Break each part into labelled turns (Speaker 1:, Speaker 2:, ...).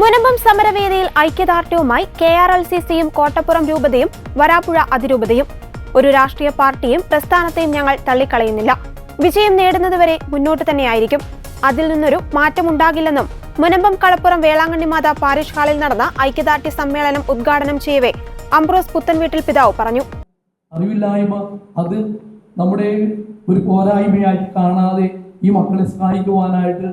Speaker 1: മുനമ്പം സമരവേദിയിൽ ഐക്യദാർഢ്യവുമായി K R L C സിയും കോട്ടപ്പുറം രൂപതയും വരാപ്പുഴ അതിരൂപതയും. ഒരു രാഷ്ട്രീയ പാർട്ടിയും പ്രസ്ഥാനത്തെയും ഞങ്ങൾ തള്ളിക്കളയുന്നില്ല. വിജയം നേടുന്നതുവരെ മുന്നോട്ട് തന്നെയായിരിക്കും. അതിൽ നിന്നൊരു മാറ്റമുണ്ടാകില്ലെന്നും മുനമ്പം കളപ്പുറം വേളാങ്കണ്ണി മാതാ പാരിഷ് ഹാളിൽ നടന്ന ഐക്യദാർഢ്യ സമ്മേളനം ഉദ്ഘാടനം ചെയ്യവേ അംബ്രോസ് പുത്തൻവീട്ടിൽ പിതാവ് പറഞ്ഞു.
Speaker 2: അറിവില്ലായ്മ അത് നമ്മുടെ ഒരു പോരായ്മയായി കാണാതെ ഈ മക്കളെ സഹായിക്കുവാനായിട്ട്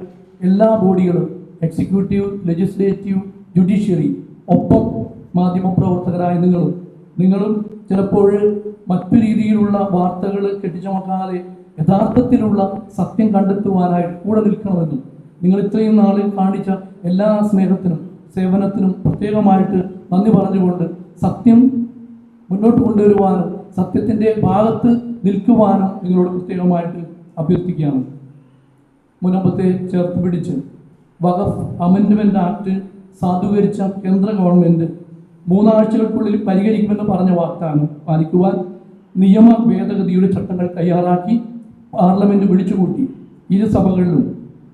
Speaker 2: എല്ലാ ബോഡികളും എക്സിക്യൂട്ടീവ് ലെജിസ്ലേറ്റീവ് ജുഡീഷ്യറി ഒപ്പം മാധ്യമപ്രവർത്തകരായ നിങ്ങളും. നിങ്ങളും ചിലപ്പോൾ മറ്റു രീതിയിലുള്ള വാർത്തകൾ കെട്ടിച്ചമക്കാതെ യഥാർത്ഥത്തിലുള്ള സത്യം കണ്ടെത്തുവാനായിട്ട് കൂടെ നിൽക്കണമെന്നും നിങ്ങൾ ഇത്രയും നാളിൽ കാണിച്ച എല്ലാ സ്നേഹത്തിനും സേവനത്തിനും പ്രത്യേകമായിട്ട് നന്ദി പറഞ്ഞുകൊണ്ട് സത്യം മുന്നോട്ട് കൊണ്ടുവരുവാനും സത്യത്തിന്റെ ഭാഗത്ത് നിൽക്കുവാനും നിങ്ങളോട് പ്രത്യേകമായിട്ട് അഭ്യർത്ഥിക്കുകയാണ്. മുനമ്പത്തെ ചേർത്ത് പിടിച്ച് വഖഫ് അമെൻഡ്മെന്റ് ആക്ട് സാധൂകരിച്ച കേന്ദ്ര ഗവൺമെന്റ് മൂന്നാഴ്ചകൾക്കുള്ളിൽ പരിഹരിക്കുമെന്ന് പറഞ്ഞ വാഗ്ദാനം പാലിക്കുവാൻ നിയമ ഭേദഗതിയുടെ ചട്ടങ്ങൾ തയ്യാറാക്കി പാർലമെന്റ് വിളിച്ചുകൂട്ടി. ഇരു സഭകളിലും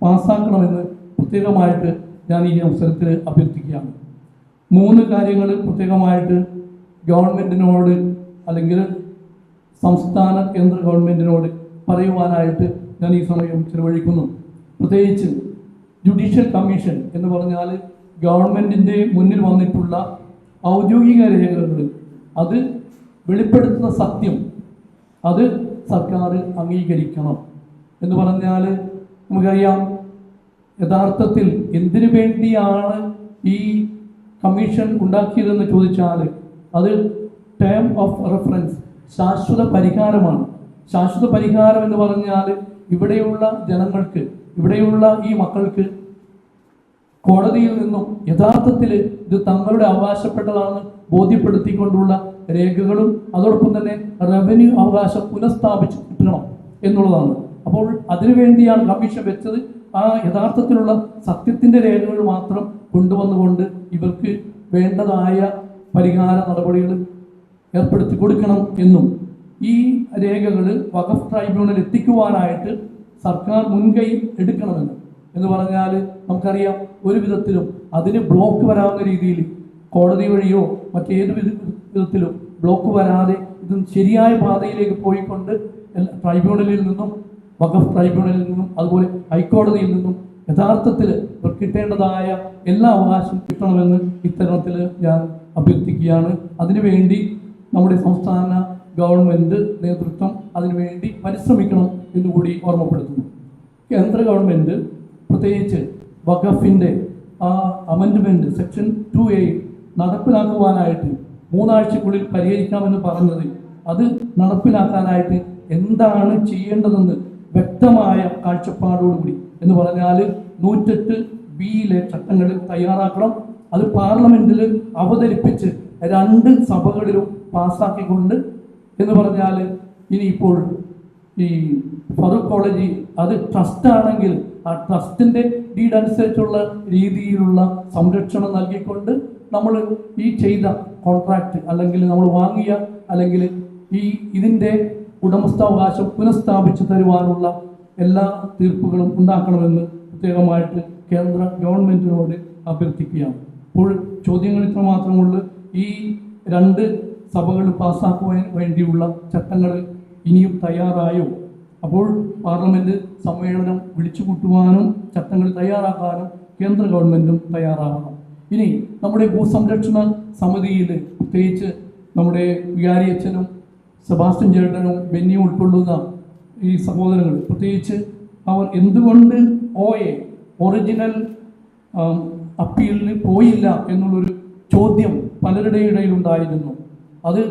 Speaker 2: പാസ്സാക്കണമെന്ന് പ്രത്യേകമായിട്ട് ഞാൻ ഈ അവസരത്തിൽ അഭ്യർത്ഥിക്കുകയാണ്. മൂന്ന് കാര്യങ്ങൾ പ്രത്യേകമായിട്ട് ഗവൺമെന്റിനോട് അല്ലെങ്കിൽ സംസ്ഥാന കേന്ദ്ര ഗവൺമെന്റിനോട് പറയുവാനായിട്ട് ഞാൻ ഈ സമയം ചെലവഴിക്കുന്നു. പ്രത്യേകിച്ച് ജുഡീഷ്യൽ കമ്മീഷൻ എന്ന് പറഞ്ഞാൽ ഗവൺമെന്റിന്റെ മുന്നിൽ വന്നിട്ടുള്ള ഔദ്യോഗിക രേഖകൾ. അത് വെളിപ്പെടുത്തുന്ന സത്യം. അത് സർക്കാർ അംഗീകരിക്കണം എന്ന് പറഞ്ഞാൽ നമുക്കറിയാം യഥാർത്ഥത്തിൽ എന്തിനു വേണ്ടിയാണ് ഈ കമ്മീഷൻ ഉണ്ടാക്കിയതെന്ന് ചോദിച്ചാൽ അത് ടേം ഓഫ് റെഫറൻസ് ശാശ്വത പരിഹാരമാണ്. ശാശ്വത പരിഹാരം എന്ന് പറഞ്ഞാൽ ഇവിടെയുള്ള ജനങ്ങൾക്ക് ഇവിടെയുള്ള ഈ മക്കൾക്ക് കോടതിയിൽ നിന്നും യഥാർത്ഥത്തിൽ ഇത് തങ്ങളുടെ അവകാശപ്പെട്ടതാണെന്ന് ബോധ്യപ്പെടുത്തിക്കൊണ്ടുള്ള രേഖകളും അതോടൊപ്പം തന്നെ റവന്യൂ അവകാശം പുനഃസ്ഥാപിച്ച് കിട്ടണം എന്നുള്ളതാണ്. അപ്പോൾ അതിനുവേണ്ടിയാണ് കമ്മീഷൻ വെച്ചത്. ആ യഥാർത്ഥത്തിലുള്ള സത്യത്തിന്റെ രേഖകൾ മാത്രം കൊണ്ടുവന്നുകൊണ്ട് ഇവർക്ക് വേണ്ടതായ പരിഹാര നടപടികൾ ഏർപ്പെടുത്തി കൊടുക്കണം എന്നും ഈ രേഖകൾ വഖഫ് ട്രൈബ്യൂണൽ എത്തിക്കുവാനായിട്ട് സർക്കാർ മുൻകൈ എടുക്കണമെന്ന് എന്ന് പറഞ്ഞാൽ നമുക്കറിയാം ഒരു വിധത്തിലും അതിന് ബ്ലോക്ക് വരാവുന്ന രീതിയിൽ കോടതി വഴിയോ മറ്റേത് വിധ- വിധത്തിലും ബ്ലോക്ക് വരാതെ ഇത് ശരിയായ പാതയിലേക്ക് പോയിക്കൊണ്ട് ട്രൈബ്യൂണലിൽ നിന്നും വഖഫ് ട്രൈബ്യൂണലിൽ നിന്നും അതുപോലെ ഹൈക്കോടതിയിൽ നിന്നും യഥാർത്ഥത്തിൽ കിട്ടേണ്ടതായ എല്ലാ അവകാശം കിട്ടണമെന്ന് ഇത്തരത്തിൽ ഞാൻ അഭ്യർത്ഥിക്കുകയാണ്. അതിനുവേണ്ടി നമ്മുടെ സംസ്ഥാന ഗവൺമെന്റ് നേതൃത്വം അതിനുവേണ്ടി പരിശ്രമിക്കണം എന്നുകൂടി ഓർമ്മപ്പെടുത്തുന്നു. കേന്ദ്ര ഗവൺമെന്റ് പ്രത്യേകിച്ച് വഖഫിന്റെ ആ അമെൻഡ്മെന്റ് സെക്ഷൻ ടു എ നടപ്പിലാക്കുവാനായിട്ട് മൂന്നാഴ്ചക്കുള്ളിൽ പരിഹരിക്കാമെന്ന് പറഞ്ഞത് അത് നടപ്പിലാക്കാനായിട്ട് എന്താണ് ചെയ്യേണ്ടതെന്ന് വ്യക്തമായ കാഴ്ചപ്പാടോടുകൂടി എന്ന് പറഞ്ഞാൽ നൂറ്റെട്ട് ബിയിലെ ചട്ടങ്ങൾ തയ്യാറാക്കണം. അത് പാർലമെന്റിൽ അവതരിപ്പിച്ച് രണ്ട് സഭകളിലും പാസ്സാക്കിക്കൊണ്ട് എന്ന് പറഞ്ഞാൽ ഇനിയിപ്പോൾ ഈ ഫറൂഖ് കോളേജ് അത് ട്രസ്റ്റ് ആണെങ്കിൽ ആ ട്രസ്റ്റിന്റെ ഡീഡ് അനുസരിച്ചുള്ള രീതിയിലുള്ള സംരക്ഷണം നൽകിക്കൊണ്ട് നമ്മൾ ഈ ചെയ്ത കോൺട്രാക്റ്റ് അല്ലെങ്കിൽ നമ്മൾ വാങ്ങിയ അല്ലെങ്കിൽ ഈ ഇതിന്റെ ഉടമസ്ഥാവകാശം പുനഃസ്ഥാപിച്ചു തരുവാനുള്ള എല്ലാ തീർപ്പുകളും ഉണ്ടാക്കണമെന്ന് പ്രത്യേകമായിട്ട് കേന്ദ്ര ഗവൺമെന്റിനോട് അഭ്യർത്ഥിക്കുകയാണ്. ഇപ്പോൾ ചോദ്യങ്ങൾ ഇത്ര മാത്രമുള്ളൂ. ഈ രണ്ട് സഭകൾ പാസ്സാക്കുവാൻ വേണ്ടിയുള്ള ചട്ടങ്ങൾ ഇനിയും തയ്യാറായോ? അപ്പോൾ പാർലമെന്റ് സമ്മേളനം വിളിച്ചു കൂട്ടുവാനും ചട്ടങ്ങൾ തയ്യാറാക്കാനും കേന്ദ്ര ഗവൺമെന്റും തയ്യാറാകണം. ഇനി നമ്മുടെ ഭൂസംരക്ഷണ സമിതിയിൽ പ്രത്യേകിച്ച് നമ്മുടെ വികാരി അച്ഛനും സെബാസ്റ്റ്യൻ ചേട്ടനും ബെന്നിയും ഉൾക്കൊള്ളുന്ന ഈ സഹോദരങ്ങൾ പ്രത്യേകിച്ച് അവർ എന്തുകൊണ്ട് എ ഒറിജിനൽ അപ്പീലിന് പോയില്ല എന്നുള്ളൊരു ചോദ്യം പലരുടെ ഇടയിൽ ഉണ്ടായിരുന്നു അത്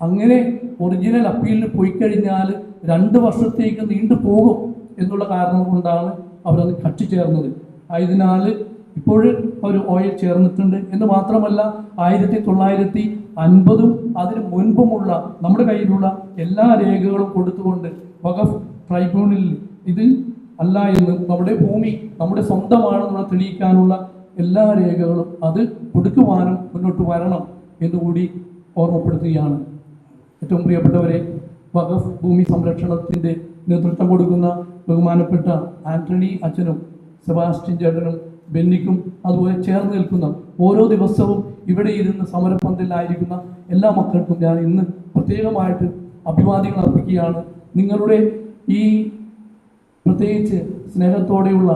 Speaker 2: അങ്ങനെ ഒറിജിനൽ അപ്പീലിന് പോയി കഴിഞ്ഞാൽ രണ്ട് വർഷത്തേക്ക് നീണ്ടു പോകും എന്നുള്ള കാരണം കൊണ്ടാണ് അവരത് കക്ഷി ചേർന്നത് ആയതിനാൽ ഇപ്പോഴും അവർ ഓയിൽ ചേർന്നിട്ടുണ്ട് എന്ന് മാത്രമല്ല ആയിരത്തി തൊള്ളായിരത്തി അൻപതും അതിന് മുൻപുമുള്ള നമ്മുടെ കയ്യിലുള്ള എല്ലാ രേഖകളും കൊടുത്തുകൊണ്ട് വഖഫ് ട്രൈബ്യൂണലിൽ ഇത് അല്ല എന്ന് നമ്മുടെ ഭൂമി നമ്മുടെ സ്വന്തമാണെന്നുള്ള തെളിയിക്കാനുള്ള എല്ലാ രേഖകളും അത് കൊടുക്കുവാനും മുന്നോട്ട് വരണം എന്നുകൂടി ഓർമ്മപ്പെടുത്തുകയാണ്. ഏറ്റവും പ്രിയപ്പെട്ടവരെ വഖഫ് ഭൂമി സംരക്ഷണത്തിന്റെ നേതൃത്വം കൊടുക്കുന്ന ബഹുമാനപ്പെട്ട ആന്റണി അച്ഛനും സെബാസ്റ്റ്യൻ ചേട്ടനും ബെന്നിക്കും അതുപോലെ ചേർന്ന് നിൽക്കുന്ന ഓരോ ദിവസവും ഇവിടെ ഇരുന്ന് സമരപന്തലിലായിരിക്കുന്ന എല്ലാ മക്കൾക്കും ഞാൻ ഇന്ന് പ്രത്യേകമായിട്ട് അഭിവാദ്യങ്ങൾ അർപ്പിക്കുകയാണ്. നിങ്ങളുടെ ഈ പ്രത്യേകിച്ച് സ്നേഹത്തോടെയുള്ള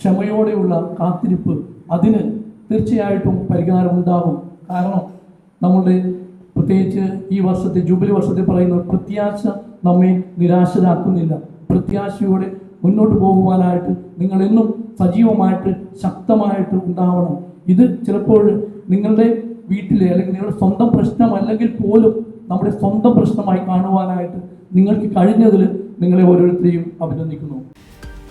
Speaker 2: ക്ഷമയോടെയുള്ള കാത്തിരിപ്പ് അതിന് തീർച്ചയായിട്ടും പരിഹാരമുണ്ടാകും. കാരണം നമ്മളുടെ പ്രത്യേകിച്ച് ഈ വർഷത്തെ ജൂബിലി വർഷത്തെ പറയുന്ന പ്രത്യാശ നമ്മെ നിരാശരാക്കുന്നില്ല. പ്രത്യാശയോടെ മുന്നോട്ട് പോകുവാനായിട്ട് നിങ്ങൾ എന്നും സജീവമായിട്ട് ശക്തമായിട്ട് ഉണ്ടാവണം. ഇത് ചിലപ്പോൾ നിങ്ങളുടെ വീട്ടിലെ അല്ലെങ്കിൽ നിങ്ങളുടെ സ്വന്തം പ്രശ്നമല്ലെങ്കിൽ പോലും നമ്മുടെ സ്വന്തം പ്രശ്നമായി കാണുവാനായിട്ട് നിങ്ങൾക്ക് കഴിഞ്ഞതിൽ നിങ്ങളെ ഓരോരുത്തരെയും അഭിനന്ദിക്കുന്നു.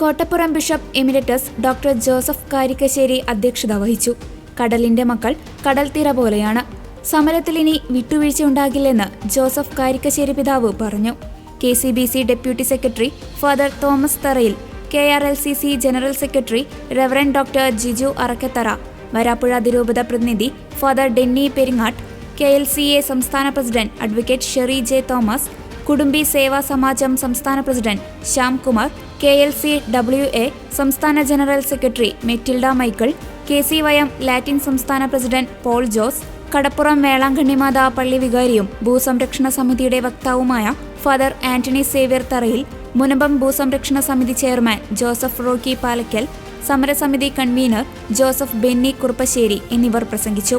Speaker 3: Kottappuram bishop emeritus doctor Joseph Karikkassery അധ്യക്ഷത വഹിച്ചു. കടലിന്റെ മക്കൾ കടൽ തീര പോലെയാണ്. സമരത്തിൽ ഇനി വിട്ടുവീഴ്ച ഉണ്ടാകില്ലെന്ന് ജോസഫ് കാരിക്കശ്ശേരി പിതാവ് പറഞ്ഞു. K C B C deputy secretary father Thomas Tharayil K R L C C general secretary reverend doctor Jiju Arakkathara Varappuzha അതിരൂപത പ്രതിനിധി father Denny Peringatt K L C A സംസ്ഥാന president advocate Sherry J Thomas Kudumbi Seva Samajam സംസ്ഥാന president Shyam Kumar K L C W A സംസ്ഥാന general secretary Metilda Michael K C Y M Latin സംസ്ഥാന president Paul Jose Kadappuram Velankanni മാതാ പള്ളി വികാരിയും ഭൂസംരക്ഷണ സമിതിയുടെ വക്താവുമായ father Antony Xavier തറയിൽ മുനമ്പം ഭൂസംരക്ഷണ സമിതി chairman Joseph Rocky Palakkal സമരസമിതി convener Joseph Benny Kuruppassery എന്നിവർ പ്രസംഗിച്ചു.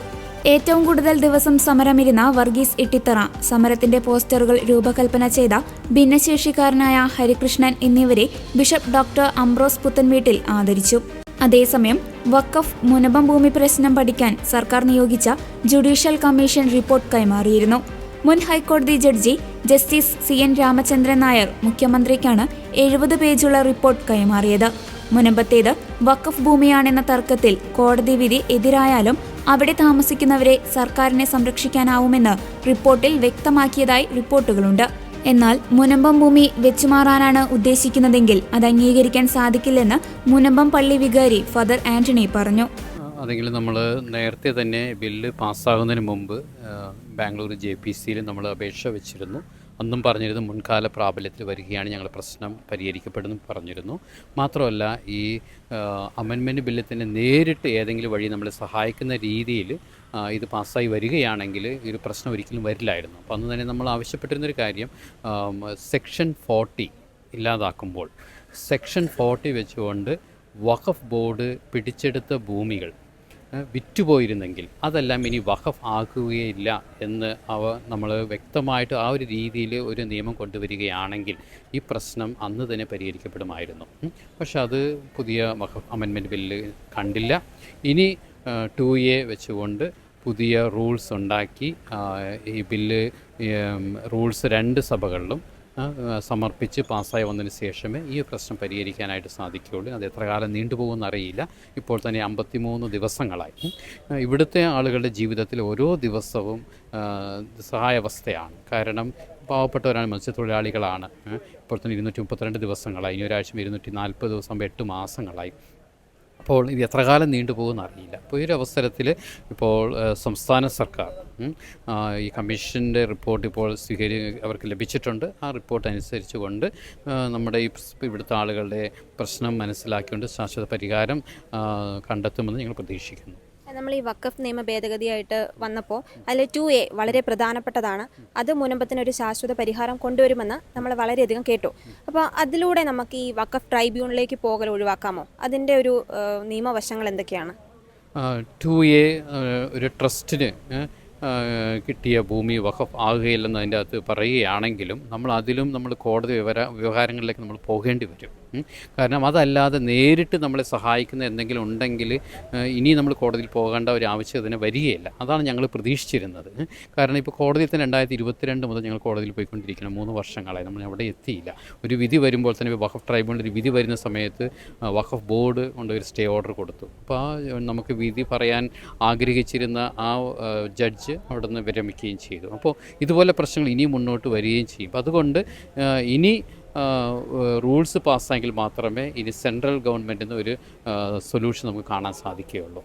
Speaker 3: ഏറ്റവും കൂടുതൽ ദിവസം സമരമിരുന്ന വർഗീസ് ഇട്ടിത്തറ സമരത്തിന്റെ പോസ്റ്ററുകൾ രൂപകൽപ്പന ചെയ്ത ഭിന്നശേഷിക്കാരനായ ഹരികൃഷ്ണൻ എന്നിവരെ ബിഷപ്പ് ഡോക്ടർ അംബ്രോസ് പുത്തൻവീട്ടിൽ ആദരിച്ചു. അതേസമയം വഖഫ് മുനബം ഭൂമി പ്രശ്നം പഠിക്കാൻ സർക്കാർ നിയോഗിച്ച ജുഡീഷ്യൽ കമ്മീഷൻ റിപ്പോർട്ട് കൈമാറിയിരുന്നു. മുൻ ഹൈക്കോടതി judge justice C N Ramachandran Nair മുഖ്യമന്ത്രിക്കാണ് എഴുപത് പേജുള്ള റിപ്പോർട്ട് കൈമാറിയത്. മുനമ്പത്തേത് വഖഫ് ഭൂമിയാണെന്ന തർക്കത്തിൽ കോടതി വിധി എതിരായാലും അവിടെ താമസിക്കുന്നവരെ സർക്കാരിനെ സംരക്ഷിക്കാനാവുമെന്ന് റിപ്പോർട്ടിൽ വ്യക്തമാക്കിയതായി റിപ്പോർട്ടുകളുണ്ട്. എന്നാൽ മുനമ്പം ഭൂമി വെച്ചുമാറാനാണ് ഉദ്ദേശിക്കുന്നതെങ്കിൽ അത് അംഗീകരിക്കാൻ സാധിക്കില്ലെന്ന് മുനമ്പം പള്ളി വികാരി ഫാദർ ആന്റണി പറഞ്ഞു.
Speaker 4: അതെങ്കിൽ നമ്മൾ നേരത്തെ തന്നെ ബില്ല് പാസ്സാകുന്നതിന് മുമ്പ് ബാംഗ്ലൂർ ജെ പി സിയിൽ നമ്മൾ അപേക്ഷ വെച്ചിരുന്നു. അന്നും പറഞ്ഞിരുന്നു മുൻകാല പ്രാബല്യത്തിൽ വരികയാണ് ഞങ്ങൾ പ്രശ്നം പരിഹരിക്കപ്പെടുന്നു പറഞ്ഞിരുന്നു. മാത്രമല്ല ഈ അമെൻമെന്റ് ബില്ല് തന്നെ നേരിട്ട് ഏതെങ്കിലും വഴി നമ്മളെ സഹായിക്കുന്ന രീതിയിൽ ഇത് പാസ്സായി വരികയാണെങ്കിൽ ഈ ഒരു പ്രശ്നം ഒരിക്കലും വരില്ലായിരുന്നു. അപ്പോൾ അന്ന് തന്നെ നമ്മൾ ആവശ്യപ്പെട്ടിരുന്നൊരു കാര്യം സെക്ഷൻ ഫോർട്ടി ഇല്ലാതാക്കുമ്പോൾ സെക്ഷൻ ഫോർട്ടി വെച്ചുകൊണ്ട് വഖഫ് ബോർഡ് പിടിച്ചെടുത്ത ഭൂമികൾ വിറ്റുപോയിരുന്നെങ്കിൽ അതെല്ലാം ഇനി വഖഫ് ആക്കുകയില്ല എന്ന് അവ നമ്മൾ വ്യക്തമായിട്ട് ആ ഒരു രീതിയിൽ ഒരു നിയമം കൊണ്ടുവരികയാണെങ്കിൽ ഈ പ്രശ്നം അന്ന് തന്നെ പരിഹരിക്കപ്പെടുമായിരുന്നു. പക്ഷെ അത് പുതിയ വഖഫ് അമെൻമെന്റ് ബില്ല് കണ്ടില്ല. ഇനി ടു എ വെച്ചുകൊണ്ട് പുതിയ റൂൾസ് ഉണ്ടാക്കി ഈ ബില്ല് റൂൾസ് രണ്ട് സഭകളിലും സമർപ്പിച്ച് പാസ്സായി വന്നതിന് ശേഷമേ ഈ പ്രശ്നം പരിഹരിക്കാനായിട്ട് സാധിക്കുകയുള്ളൂ. അത് എത്ര കാലം നീണ്ടുപോകുമെന്ന് അറിയില്ല. ഇപ്പോൾ തന്നെ അമ്പത്തിമൂന്ന് ദിവസങ്ങളായി. ഇവിടുത്തെ ആളുകളുടെ ജീവിതത്തിൽ ഓരോ ദിവസവും സഹായാവസ്ഥയാണ്. കാരണം പാവപ്പെട്ടവരാണ് മത്സ്യത്തൊഴിലാളികളാണ്. ഇപ്പോൾ തന്നെ ഇരുന്നൂറ്റി മുപ്പത്തിരണ്ട് ദിവസങ്ങളായി. ഇനി ഒരാഴ്ച ഇരുന്നൂറ്റി നാൽപ്പത് ദിവസം എട്ട് മാസങ്ങളായി. അപ്പോൾ ഇത് എത്ര കാലം നീണ്ടുപോകുമെന്ന് അറിയില്ല. അപ്പോൾ ഈ ഒരു അവസരത്തിൽ ഇപ്പോൾ സംസ്ഥാന സർക്കാർ ഈ കമ്മീഷന്റെ റിപ്പോർട്ട് ഇപ്പോൾ സ്വീകരി അവർക്ക് ലഭിച്ചിട്ടുണ്ട്. ആ റിപ്പോർട്ട് അനുസരിച്ച് കൊണ്ട് നമ്മുടെ ഈ ഇവിടുത്തെ ആളുകളുടെ പ്രശ്നം മനസ്സിലാക്കിക്കൊണ്ട് ശാശ്വത പരിഹാരം കണ്ടെത്തുമെന്ന് ഞങ്ങൾ പ്രതീക്ഷിക്കുന്നു.
Speaker 5: നമ്മൾ ഈ വക്കഫ് നിയമ ഭേദഗതിയായിട്ട് വന്നപ്പോൾ അതിൽ ടു എ വളരെ പ്രധാനപ്പെട്ടതാണ്. അത് മുനമ്പത്തിന് ഒരു ശാശ്വത പരിഹാരം കൊണ്ടുവരുമെന്ന് നമ്മൾ വളരെയധികം കേട്ടു. അപ്പോൾ അതിലൂടെ നമുക്ക് ഈ വക്കഫ് ട്രൈബ്യൂണലിലേക്ക് പോകൽ ഒഴിവാക്കാമോ? അതിന്റെ ഒരു നിയമവശങ്ങൾ എന്തൊക്കെയാണ്?
Speaker 4: ടു എ ഒരു ട്രസ്റ്റിന് കിട്ടിയ ഭൂമി വഖഫ് ആകുകയില്ലെന്ന് അതിന്റെ അകത്ത് പറയുകയാണെങ്കിലും നമ്മൾ അതിലും നമ്മൾ കോടതി വിവര വ്യവഹാരങ്ങളിലേക്ക് നമ്മൾ പോകേണ്ടി വരും. കാരണം അതല്ലാതെ നേരിട്ട് നമ്മളെ സഹായിക്കുന്ന എന്തെങ്കിലും ഉണ്ടെങ്കിൽ ഇനി നമ്മൾ കോടതിയിൽ പോകേണ്ട ഒരു ആവശ്യം തന്നെ വരികയില്ല. അതാണ് ഞങ്ങൾ പ്രതീക്ഷിച്ചിരുന്നത്. കാരണം ഇപ്പോൾ കോടതിയിൽ തന്നെ രണ്ടായിരത്തി ഇരുപത്തിരണ്ട് മുതൽ ഞങ്ങൾ കോടതിയിൽ പോയിക്കൊണ്ടിരിക്കണം മൂന്ന് വർഷങ്ങളായി നമ്മൾ അവിടെ എത്തിയില്ല. ഒരു വിധി വരുമ്പോൾ തന്നെ വഖഫ് ട്രൈബ്യൂണൽ ഒരു വിധി വരുന്ന സമയത്ത് വഖഫ് ബോർഡ് കൊണ്ട് ഒരു സ്റ്റേ ഓർഡർ കൊടുത്തു. അപ്പോൾ നമുക്ക് വിധി പറയാൻ ആഗ്രഹിച്ചിരുന്ന ആ ജഡ്ജ് അവിടെ നിന്ന് വിരമിക്കുകയും ചെയ്തു. അപ്പോൾ ഇതുപോലെ പ്രശ്നങ്ങൾ ഇനിയും മുന്നോട്ട് വരികയും ചെയ്യും. അപ്പോൾ അതുകൊണ്ട് ഇനി റൂൾസ് പാസ്സായെങ്കിൽ മാത്രമേ ഇനി സെൻട്രൽ ഗവൺമെന്റിൽ നിന്ന് ഒരു സൊല്യൂഷൻ നമുക്ക് കാണാൻ സാധിക്കുകയുള്ളൂ.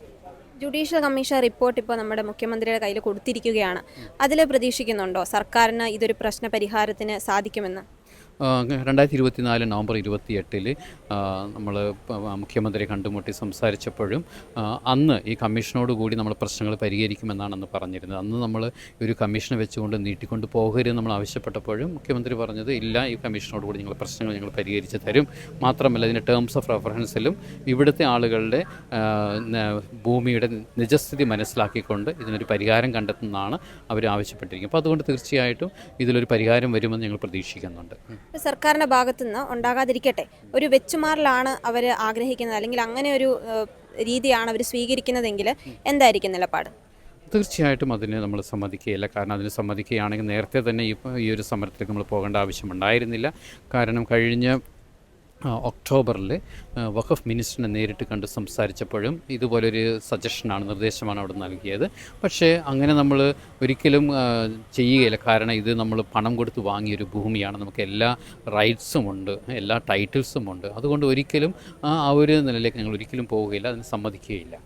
Speaker 5: ജുഡീഷ്യൽ കമ്മീഷൻ റിപ്പോർട്ട് ഇപ്പോൾ നമ്മുടെ മുഖ്യമന്ത്രിയുടെ കയ്യിൽ കൊടുത്തിരിക്കുകയാണ്. അതിൽ പ്രതീക്ഷിക്കുന്നുണ്ടോ സർക്കാരിന് ഇതൊരു പ്രശ്ന പരിഹാരത്തിന് സാധിക്കുമെന്ന്?
Speaker 4: രണ്ടായിരത്തി ഇരുപത്തിനാല് നവംബർ ഇരുപത്തി എട്ടിൽ നമ്മൾ മുഖ്യമന്ത്രിയെ കണ്ടുമുട്ടി സംസാരിച്ചപ്പോഴും അന്ന് ഈ കമ്മീഷനോട് കൂടി നമ്മൾ പ്രശ്നങ്ങൾ പരിഹരിക്കുമെന്നാണ് അന്ന് പറഞ്ഞിരുന്നത്. അന്ന് നമ്മൾ ഒരു കമ്മീഷൻ വെച്ചുകൊണ്ട് നീട്ടിക്കൊണ്ട് പോകരുത് നമ്മൾ ആവശ്യപ്പെട്ടപ്പോഴും മുഖ്യമന്ത്രി പറഞ്ഞത് ഇല്ല ഈ കമ്മീഷനോട് കൂടി ഞങ്ങൾ പ്രശ്നങ്ങൾ ഞങ്ങൾ പരിഹരിച്ച് തരും. മാത്രമല്ല ഇതിന്റെ ടേംസ് ഓഫ് റെഫറൻസിലും ഇവിടുത്തെ ആളുകളുടെ ഭൂമിയുടെ നിജസ്ഥിതി മനസ്സിലാക്കിക്കൊണ്ട് ഇതിനൊരു പരിഹാരം കണ്ടെത്തുന്നതാണ് അവർ ആവശ്യപ്പെട്ടിരിക്കുന്നത്. അപ്പോൾ അതുകൊണ്ട് തീർച്ചയായിട്ടും ഇതിലൊരു പരിഹാരം വരുമെന്ന് ഞങ്ങൾ പ്രതീക്ഷിക്കുന്നുണ്ട്.
Speaker 5: സർക്കാരിന്റെ ഭാഗത്തുനിന്ന് ഉണ്ടാകാതിരിക്കട്ടെ. ഒരു വെച്ചുമാറിലാണ് അവർ ആഗ്രഹിക്കുന്നത്. അല്ലെങ്കിൽ അങ്ങനെ ഒരു രീതിയാണ് അവർ സ്വീകരിക്കുന്നതെങ്കിൽ എന്തായിരിക്കും നിലപാട്?
Speaker 4: തീർച്ചയായിട്ടും അതിന് നമ്മൾ സമ്മതിക്കുകയില്ല. കാരണം അതിന് സമ്മതിക്കുകയാണെങ്കിൽ നേരത്തെ തന്നെ ഈ ഈ ഒരു സമരത്തിലേക്ക് നമ്മൾ പോകേണ്ട ആവശ്യമുണ്ടായിരുന്നില്ല കാരണം കഴിഞ്ഞ ഒക്ടോബറിൽ വഖഫ് മിനിസ്റ്ററിനെ നേരിട്ട് കണ്ട് സംസാരിച്ചപ്പോഴും ഇതുപോലൊരു സജഷനാണ് നിർദ്ദേശമാണ് അവിടെ നൽകിയത്. പക്ഷേ അങ്ങനെ നമ്മൾ ഒരിക്കലും ചെയ്യുകയില്ല. കാരണം ഇത് നമ്മൾ പണം കൊടുത്ത് വാങ്ങിയൊരു ഭൂമിയാണ്. നമുക്ക് എല്ലാ റൈറ്റ്സും ഉണ്ട് എല്ലാ ടൈറ്റിൽസും ഉണ്ട്. അതുകൊണ്ട് ഒരിക്കലും ആ ഒരു നിലയിലേക്ക് ഞങ്ങൾ ഒരിക്കലും പോവുകയില്ല. അതിന് സമ്മതിക്കുകയില്ല.